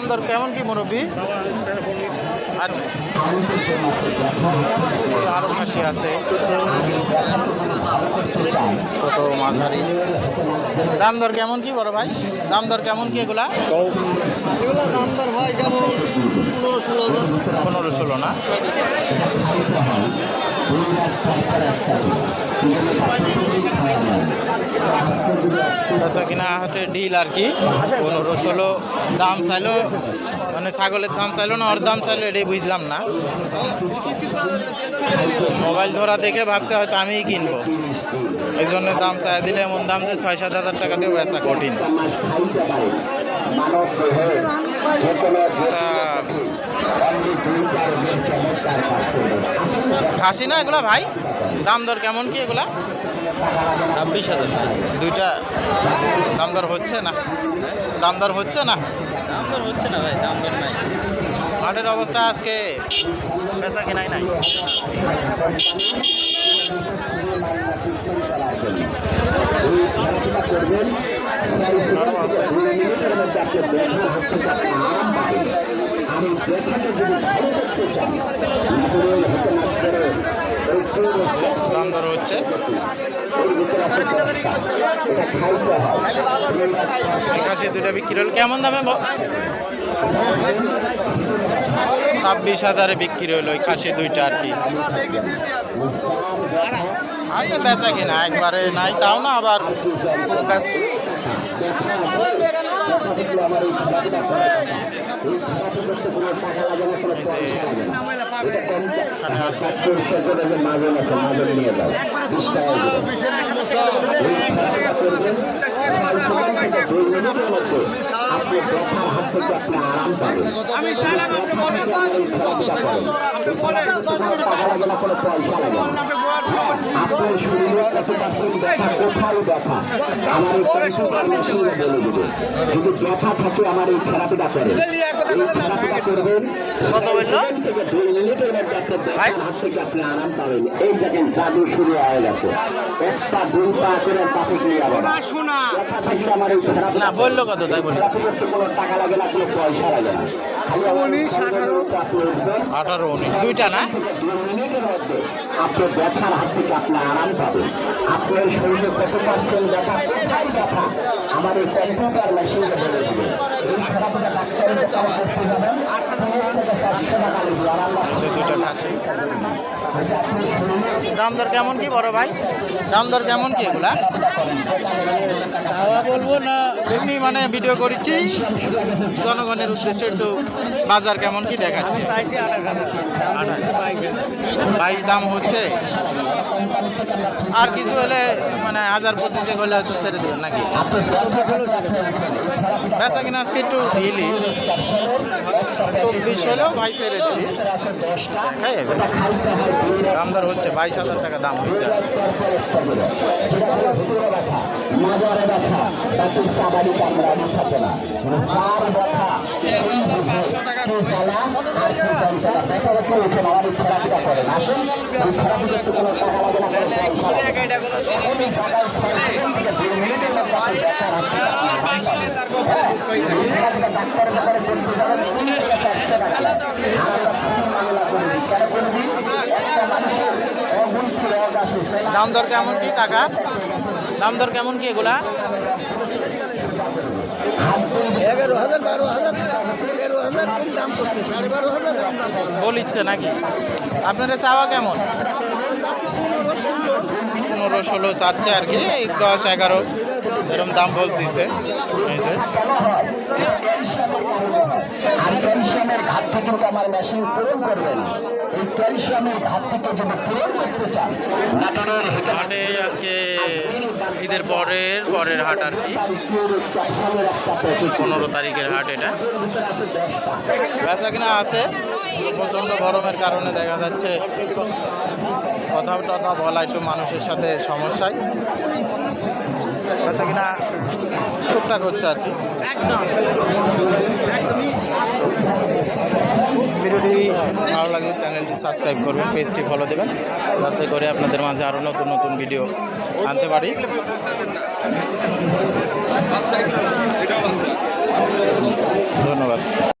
দাম দর কেমন কি মুরব্বী? আচ্ছা। খাসি আছে। ছোট মাঝারি। দাম দর কেমন কি বড় ভাই? দাম দর কেমন কি এগুলা? এগুলো দাম দর যেমন পনেরো ষোলো পনেরো ষোলো না? আচ্ছা কিনা হাতে ডিল আর কি? পনেরো ষোলো দাম চাইলো মানে ছাগলের দাম চাইলো না, ওর দাম চাইলো এটাই বুঝলাম না। মোবাইল ধরা দেখে ভাবছে হয়তো আমিই কিনবো। এই জন্য দাম চাই, দিলে এমন দাম যে ছয়, সাত হাজার টাকা দিয়ে বেচা কঠিন। খাসি না এগুলা ভাই? দাম দর কেমন কি এগুলা? ছাব্বিশ হাজার। দুইটা দাম দর হচ্ছে না? দাম দর হচ্ছে না? দাম দর হচ্ছে না ভাই দাম দর নাই। হাটের অবস্থা আজকে বেচা কেনাই নাই। আছে। দাম দর হচ্ছে। একাশি দুটা বিক্রি হলো। কেমন দামে ছাব্বিশ হাজারে বিক্রি হলো ওই খাসি দুইটা আর কি। আছে বেচা কিনা, একবারে নাই, তাও না আবার নিয়ে যাও ব্যথা আমার এই এই আপনি দেখেন জাদু শুরু হয়ে গেছে একটা করে আমার এই না, বলল কত, তাই বলি থেরাপি করতে কোনো টাকা লাগে না কোনো পয়সা লাগে না। খালি আমার আপনি উঠবেন আঠারো। উনিশ দুইটা না? আপনার ব্যথার হাত থেকে আপনি আরাম পাবেন। আপনার শরীরে কত পার্সেন্ট ব্যথা কোথায় ব্যথা? আমার এই কম্পিউটার মেশিনে বলে দেবে দাম দর কেমন কি, বড় ভাই? দাম দর কেমন কি এগুলা? বলব না এমনি মানে ভিডিও করেছি। জনগণের উদ্দেশ্যে একটু বাজার কেমন কি দেখাচ্ছে? বাইশ দাম হচ্ছে। আর কিছু হলে মানে হাজার পঁচিশে হলে হয়তো ছেড়ে দেবেন নাকি? বেচা কিনা আজকে একটু ঢিলি চব্বিশ হলেও ভাই ছেড়ে দিলি। হ্যাঁ দাম দর হচ্ছে বাইশ হাজার টাকা দাম হয়েছে। মাজারে ব্যথা দাম দর কেমন কি কাকা? দাম দর কেমন কি এগুলা? এগারো হাজার বারো হাজার তেরো হাজার কম দাম করছে সাড়ে বারো হাজার কম দাম বলিচ্ছে নাকি? আপনারা চাওয়া কেমন? পনেরো ষোলো চাচ্ছে আর কি এই দশ এগারো এরকম দাম বলতেছে। এই যে। ক্যালসিয়ামের ঘাটতি কিন্তু আমার মেশিন পূরণ করবেন এই ক্যালসিয়ামের ঘাটতিকে যদি পূরণ করতে চান আজকে ঈদের পরের পরের হাট আর কি। পনেরো তারিখের হাট এটা। বেচা কিনা আছে, প্রচণ্ড গরমের কারণে দেখা যাচ্ছে, কথা টথা বলা একটু মানুষের সাথে সমস্যায়। বেচা কিনা টুকটাক হচ্ছে আর কি। ভিডিওটি ভালো লাগলে চ্যানেলটি সাবস্ক্রাইব করবেন পেজটি ফলো দেবেন যাতে করে আপনাদের মাঝে আরও নতুন নতুন ভিডিও আনতে পারি। ধন্যবাদ।